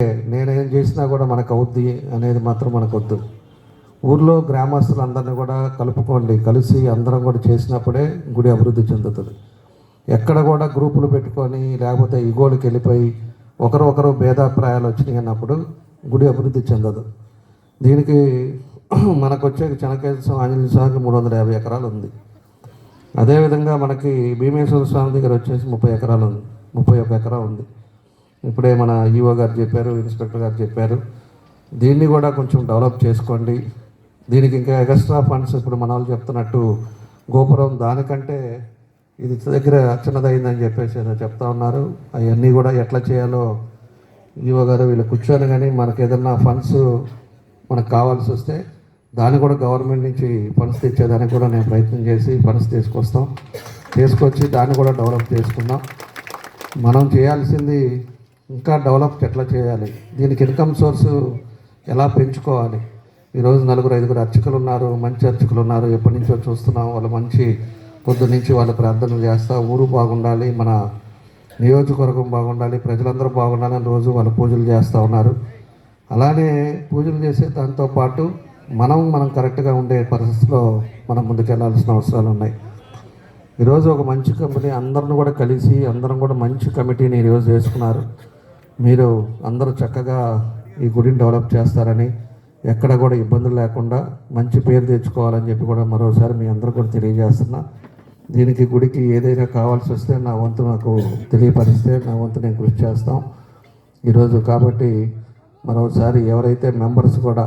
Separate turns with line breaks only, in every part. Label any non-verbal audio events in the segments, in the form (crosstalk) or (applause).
నేనేం చేసినా కూడా మనకు అవుద్ది అనేది మాత్రం మనకు వద్దు ఊర్లో గ్రామస్తులందరినీ కూడా కలుపుకోండి. కలిసి అందరం కూడా చేసినప్పుడే గుడి అభివృద్ధి చెందుతుంది. ఎక్కడ కూడా గ్రూపులు పెట్టుకొని లేకపోతే ఇగోలకి వెళ్ళిపోయి ఒకరు ఒకరు భేదాభిప్రాయాలు వచ్చినాయి అన్నప్పుడు గుడి అభివృద్ధి చెందదు. దీనికి (clears throat) మనకు వచ్చే చెనకేశ్వర ఆంజనేయ స్వామికి మూడు వందల యాభై ఎకరాలు ఉంది అదేవిధంగా మనకి భీమేశ్వర స్వామి దగ్గర వచ్చేసి ముప్పై ఎకరాలు ఉంది ముప్పై ఒక ఎకరా ఉంది. ఇప్పుడే మన ఈఓ గారు చెప్పారు ఇన్స్పెక్టర్ గారు చెప్పారు. దీన్ని కూడా కొంచెం డెవలప్ చేసుకోండి. దీనికి ఇంకా ఎక్స్ట్రా ఫండ్స్ ఇప్పుడు మన వాళ్ళు చెప్తున్నట్టు గోపురం దానికంటే ఇది దగ్గర చిన్నదైందని చెప్పేసి చెప్తా ఉన్నారు. అవన్నీ కూడా ఎట్లా చేయాలో ఈఓ గారు వీళ్ళు కూర్చొని కానీ మనకు ఏదన్నా ఫండ్స్ మనకు కావాల్సి వస్తే దాన్ని కూడా గవర్నమెంట్ నుంచి ఫండ్స్ తెచ్చేదానికి కూడా నేను ప్రయత్నం చేసి ఫండ్స్ తీసుకొస్తాం. తీసుకొచ్చి దాన్ని కూడా డెవలప్ చేసుకుందాం. మనం చేయాల్సింది ఇంకా డెవలప్ ఎట్లా చేయాలి? దీనికి ఇన్కమ్ సోర్స్ ఎలా పెంచుకోవాలి? ఈరోజు నలుగురు ఐదుగురు అర్చకులు ఉన్నారు మంచి అర్చకులు ఉన్నారు ఎప్పటి నుంచో చూస్తున్నాం వాళ్ళు మంచి పొద్దు నుంచి వాళ్ళు ప్రార్థనలు చేస్తా ఊరు బాగుండాలి మన నియోజకవర్గం బాగుండాలి ప్రజలందరూ బాగుండాలని రోజు వాళ్ళు పూజలు చేస్తూ ఉన్నారు. అలానే పూజలు చేసే దాంతో పాటు మనం మనం కరెక్ట్గా ఉండే పరిస్థితిలో మనం ముందుకెళ్ళాల్సిన అవసరాలు ఉన్నాయి. ఈరోజు ఒక మంచి కంపెనీ అందరిని కూడా కలిసి అందరం కూడా మంచి కమిటీని ఈరోజు చేసుకున్నారు మీరు అందరూ చక్కగా ఈ గుడిని డెవలప్ చేస్తారని ఎక్కడ కూడా ఇబ్బందులు లేకుండా మంచి పేరు తెచ్చుకోవాలని చెప్పి కూడా మరోసారి మీ అందరూ కూడా తెలియజేస్తున్నా. దీనికి గుడికి ఏదైనా కావాల్సి వస్తే నా వంతు నాకు తెలియపరిస్తే నా వంతు నేను కృషి చేస్తాం. ఈరోజు కాబట్టి మరోసారి ఎవరైతే మెంబర్స్ కూడా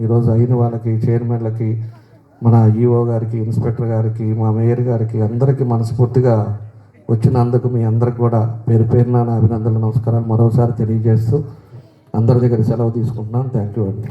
ఈరోజు అయిన వాళ్ళకి చైర్మన్లకి మన ఈఓ గారికి ఇన్స్పెక్టర్ గారికి మా మేయర్ గారికి అందరికీ మనస్ఫూర్తిగా వచ్చినందుకు మీ అందరికి కూడా పేరు పేరున నా అభినందనలు నమస్కారాలు మరోసారి తెలియజేస్తూ అందరి దగ్గర సెలవు తీసుకుంటున్నాను. థ్యాంక్ యూ అండి.